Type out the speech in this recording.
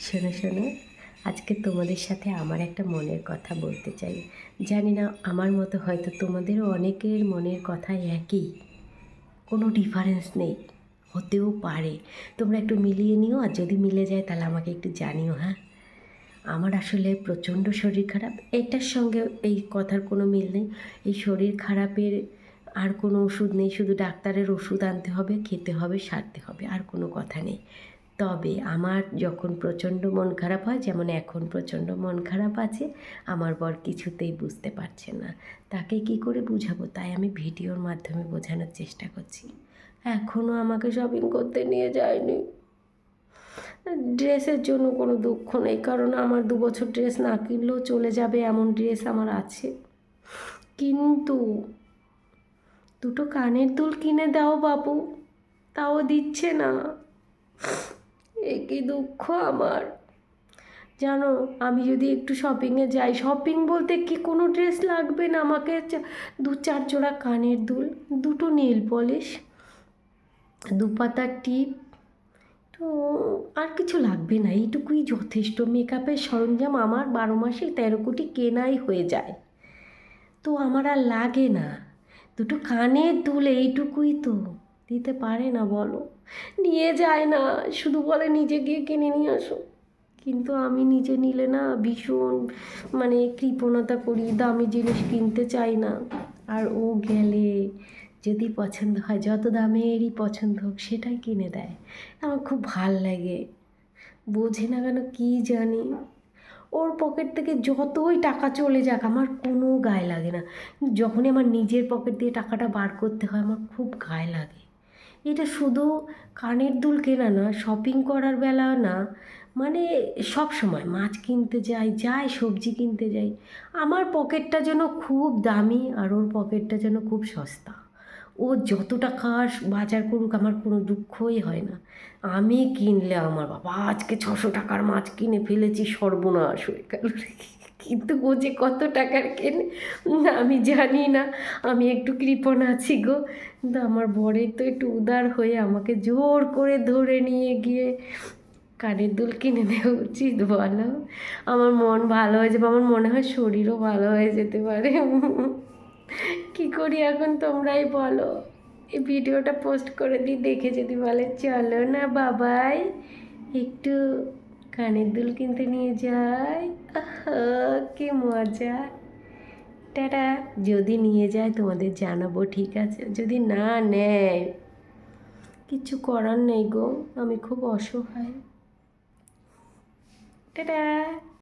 শোনো শোনো, আজকে তোমাদের সাথে আমার একটা মনের কথা বলতে চাই। জানি না, আমার মতো হয়তো তোমাদেরও অনেকের মনের কথা একই। কোনো ডিফারেন্স নেই, হতেও পারে। তোমরা একটু মিলিয়ে নিও, আর যদি মিলে যায় তাহলে আমাকে একটু জানিও হ্যাঁ? আমার আসলে প্রচণ্ড শরীর খারাপ। এটার সঙ্গে এই কথার কোনো মিল নেই। এই শরীর খারাপের আর কোনো ওষুধ নেই। শুধু ডাক্তারের ওষুধ আনতে হবে, খেতে হবে, সারতে হবে, আর কোনো কথা নেই। তবে আমার যখন প্রচণ্ড মন খারাপ হয়, যেমন এখন প্রচণ্ড মন খারাপ আছে, আমার বর কিছুতেই বুঝতে পারছে না। তাকে কি করে বুঝাবো? তাই আমি ভিডিওর মাধ্যমে বোঝানোর চেষ্টা করছি। এখনও আমাকে শপিং করতে নিয়ে যায়নি। ড্রেসের জন্য কোনো দুঃখ নেই, কারণ আমার দু বছর ড্রেস না কিনলেও চলে যাবে এমন ড্রেস আমার আছে। কিন্তু দুটো কানের দুল কিনে দাও বাবু তাও দিচ্ছে না। এ কি দুঃখ আমার। জানো, আমি যদি একটু শপিংয়ে যাই শপিং বলতে কি কোনো ড্রেস লাগবে না? আমাকে দু চার জোড়া কানের দুল, দুটো নেল পলিশ দু পাতার টিপ তো আর কিছু লাগবে না। এইটুকুই যথেষ্ট। মেকআপের সরঞ্জাম আমার বারো মাসে তেরো কোটি কেনাই হয়ে যায়। তো আমার আর লাগে না। দুটো কানের দুল, এইটুকুই তো। দিতে পারে না, বলো। নিয়ে যায় না, শুধু বলে নিজে গিয়ে কিনে নিয়ে আসো। কিন্তু আমি নিজে নিলে না ভীষণ মানে কৃপণতা করি, দামি জিনিস কিনতে চাই না। আর ও গেলে যদি পছন্দ হয়, যত দামেরই পছন্দ হোক, সেটাই কিনে দেয়। আমার খুব ভালো লাগে। বোঝে না কেন কী জানি। ওর পকেট থেকে যতই টাকা চলে যাক, আমার কোনো গায়ে লাগে না। যখনই আমার নিজের পকেট দিয়ে টাকাটা বার করতে হয়, আমার খুব গায়ে লাগে। এটা শুধু কানের দুল কেনা না শপিং করার বেলা না মানে সব সময় মাছ কিনতে যাই যাই সবজি কিনতে যাই, আমার পকেটটা যেন খুব দামি আর ওর পকেটটা যেন খুব সস্তা ও যত টাকা বাজার করুক আমার কোনো দুঃখই হয় না আমি কিনলে আমার বাবা আজকে ছশো টাকার মাছ কিনে ফেলেছি সর্বনাশ হয়ে গেল। কিন্তু ও যে কত টাকার কেনে আমি জানি না। আমি একটু কৃপণ আছি গো। কিন্তু আমার বরের তো একটু উদার হয়ে আমাকে জোর করে ধরে নিয়ে গিয়ে কানের দুল কিনে দেওয়া উচিত, বলো। আমার মন ভালো হয়ে যাবে, আমার মনে হয় শরীরও ভালো হয়ে যেতে পারে। কি করি এখন তোমরাই বলো? এই ভিডিওটা পোস্ট করে দিই, দেখে যদি বলে, চলো না বাবাই, একটু কানের দুল কিনতে নিয়ে যাই। কি মজা। টাটা, যদি নিয়ে যায় তোমাদের জানাব, ঠিক আছে? যদি না নেয়, কিছু করার নেই গো, আমি খুব অসহায়। টাটা।